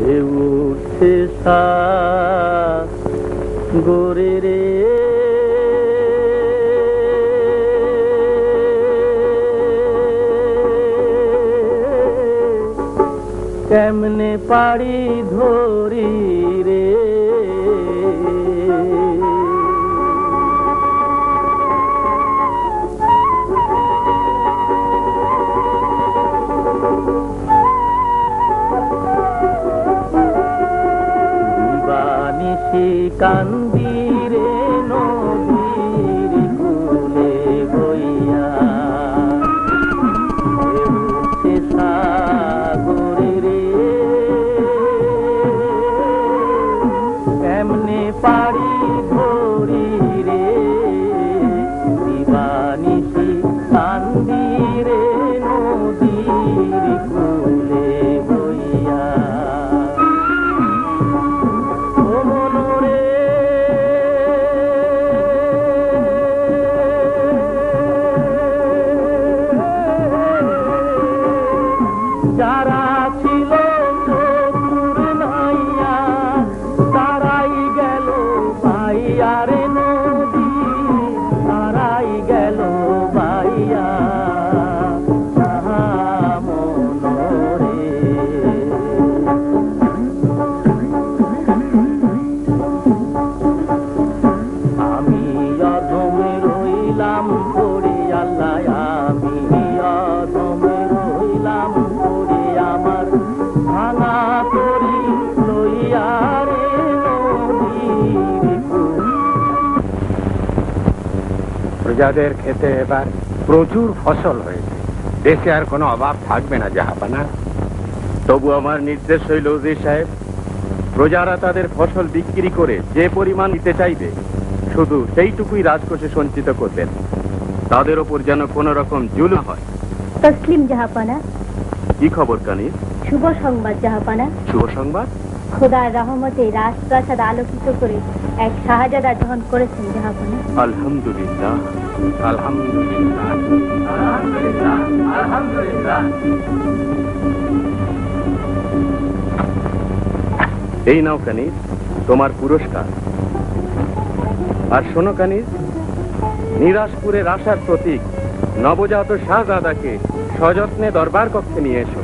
ঢেউ উঠছে সা গোরে রে কেমনে পাড়ি ধরি kan প্রজাদের খেতে এবার প্রচুর ফসল হয়েছে। দেশে আর কোনো অভাব থাকবে না জাহাপানা। তবু আমার নির্দেশ হইল উজির সাহেব প্রজারা তাদের ফসল বিক্রি করে যে পরিমাণ নিতে চাইবে শুধু সেইটুকুই রাজকোষে সঞ্চিত করবেন। তাদের ওপর যেন কোনো রকম জুল হয়। তসলিম জাহাপানা। কি খবর কানি শুভ সংবাদ জাহাপানা। শুভ সংবাদ? খোদার রহমতে রাজপ্রাসাদ আলোকিত করে এক শাহজাদা গ্রহণ করেছেন জাহাপানা। আলহামদুলিল্লাহ আলহামদুলিল্লাহ এই নাও কানিজ তোমার পুরস্কার। আর শোনো কানিজ নিরাশপুরের আশার প্রতীক নবজাত শাহজাদাকে সযত্নে দরবার কক্ষে নিয়ে এসো।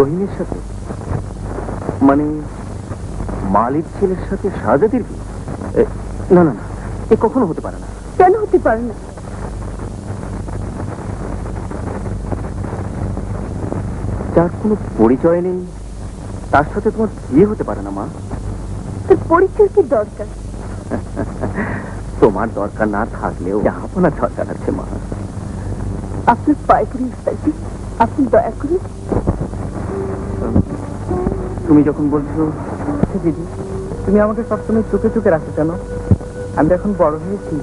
রহিমের সাথে? মানে মালিক ছেলের সাথে শাহজাদির বিয়ে? না না না এ কখনো হতে পারে না। কেন হতে পারে না? যার কোনো পরিচয় নেই তার সাথে তোমার বিয়ে হতে পারে না মা। তোর পরিচয় কি দরকার? তোমার দরকার না থাকলেও জাহাপনা দরকার আছে মা। আপনার পড়ি আপনি দয়া করে তুমি যখন বলছো আচ্ছা দিদি তুমি আমাকে সবসময় চোখে চোখে রাখো কেন? আমি এখন বড় হয়েছি।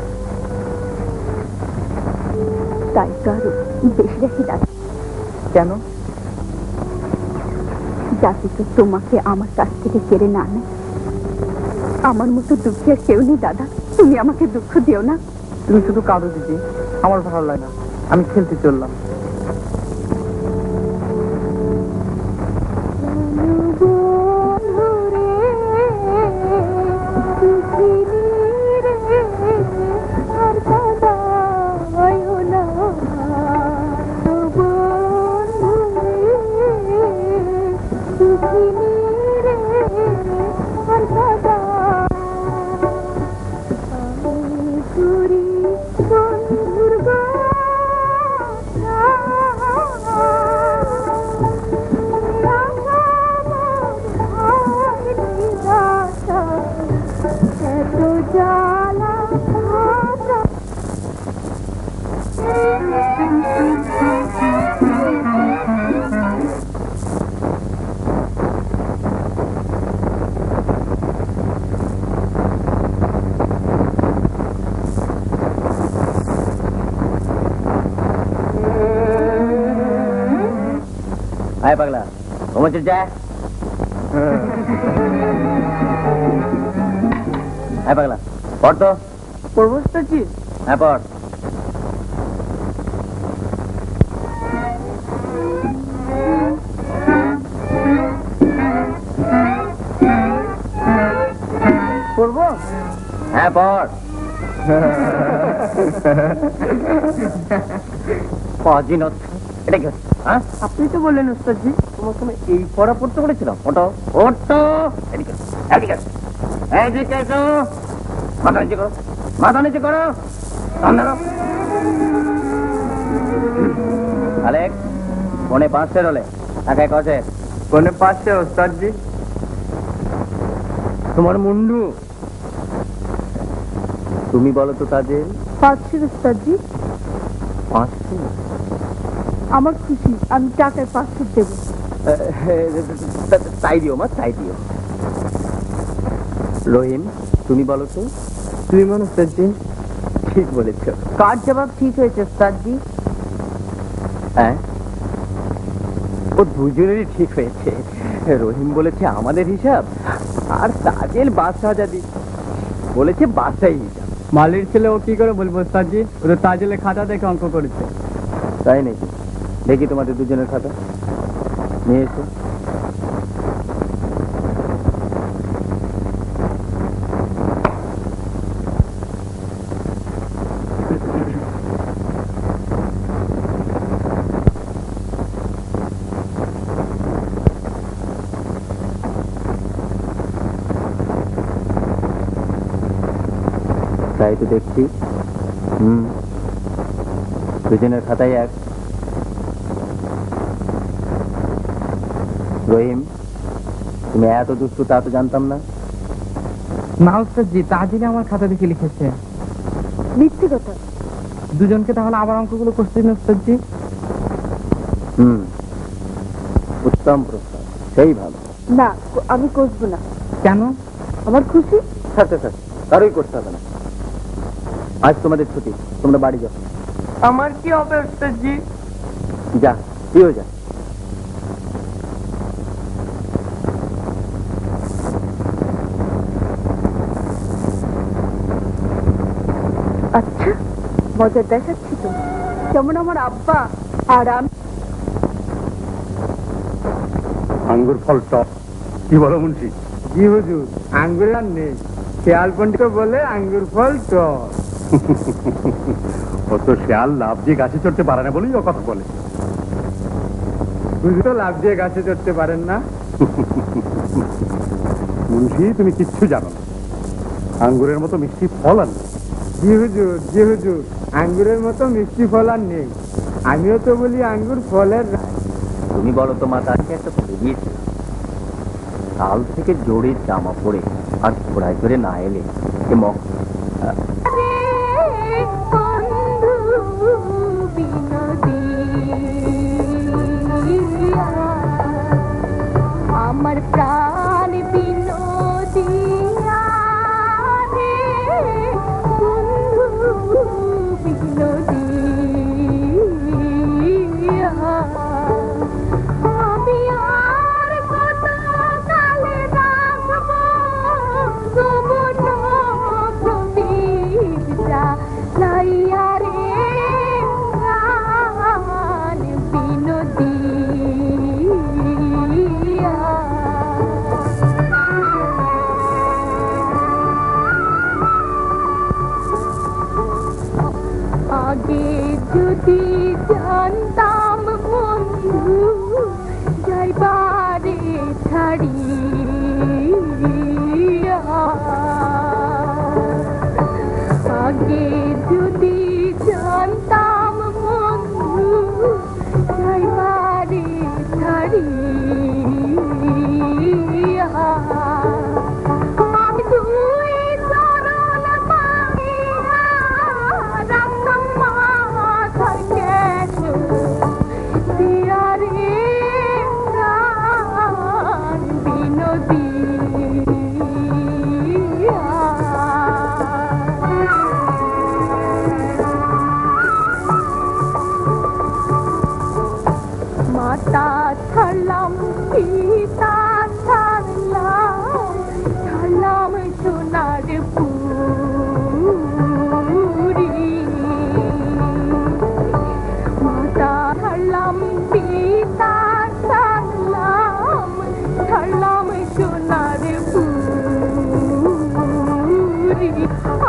তাই তো আরও বেশি রাখি কেন? যাতে তো তোমাকে আমার কাছ থেকে কেড়ে না নেয়। আমার মতো দুঃখী আর কেউ নেই দাদা। তুমি আমাকে দুঃখ দিও না। তুমি শুধু কাঁদো দিদি আমার ভালো লাগে না। আমি খেলতে চললাম। আয় পাগলা ঘুমাচ্ছে যা। আয় পাগলা পড় তো। পড়ব হ্যাঁ পড়। করব হ্যাঁ পড়। পজিনত এটা কি? হ্যাঁ? আপনি তো বললেন উস্তাদজি তোমার সঙ্গে এই পড়া পড়তে বলেছিলাম। ওটো ওটো এদিকে এদিকে। এদিকে এসো। মাথা নিচে করো। মাথা নিচে করো। কান আলেক ফোনে পাঁচশো রোলে টাকায় কছে কোনে পাশে ওস্তাদজি তোমার মুন্ডু? তুমি বলো তো তাদের। পাঁচশো উস্তাদজি। পাঁচশো আমার খুশি আমি টাকায় পাঁচশো দেবো। তাই দিও মা তাই দিও। রহিম তুমি বলো তো? তুই মনে ওস্তাদজি ঠিক বলেছ। কার জবাব ঠিক হয়েছে উস্তাদজি হ্যাঁ? ও দুজনেরই ঠিক হয়েছে। রহিম বলেছে আমাদের হিসাব আর তাজেল বাদশাহ হাজাদি বলেছে বাদশাহী হিসাব। মালির ছেলে ও কি করে বলব ওস্তাদজি ও তো তাজেলে খাতা দেখে অঙ্ক করেছে। তাই নাকি? দেখি তোমাদের দুজনের খাতা। নিয়ে এসো। তাই তো দেখছি। হুম। দুজনের খাতায় এক। রহিম তুমি এত দুষ্টু তা তো জানতাম না। না ওস্তাদজি তাজেলে আমার খাতা দেখে লিখেছে। মিথ্যে কথা। দুজনকে তাহলে আবার অঙ্কগুলো করতে দিন ওস্তাদজি হুম উত্তম প্রস্তাব সেই ভালো। না আমি কষবো না। কেন? আমার খুশি? আচ্ছা আচ্ছা কারোই করতে হবে না। আজ তোমাদের ছুটি তোমরা বাড়ি যাও। আমার কি হবে ওস্তাদজি যা তুইও যা। আচ্ছা মজা দেখাচ্ছি তো। যেমন আমার আব্বা আর আমি আঙ্গুর ফল টক কি বলো মুন্সি? জি হুজুর আঙ্গুর আর নেই। বলে আঙ্গুর ফল টক ও তো শেয়াল লাভ দিয়ে গাছে চড়তে পারে না বলেই ও কথা বলে। হুজুর তো লাভ দিয়ে গাছে চড়তে পারেন না। মুন্সি তুমি কিচ্ছু জানো না। আঙ্গুরের মতো মিষ্টি ফল আনবে জি হুজুর জি হুজুর। আঙ্গুরের মতো মিষ্টি ফল আর নেই। আমিও তো বলি আঙ্গুর ফলের তুমি বলো তো মা একটা পড়ে গিয়েছে কাল থেকে জোরে জামা পরে আর ঘোড়ায় করে না এলে এ মক Oh.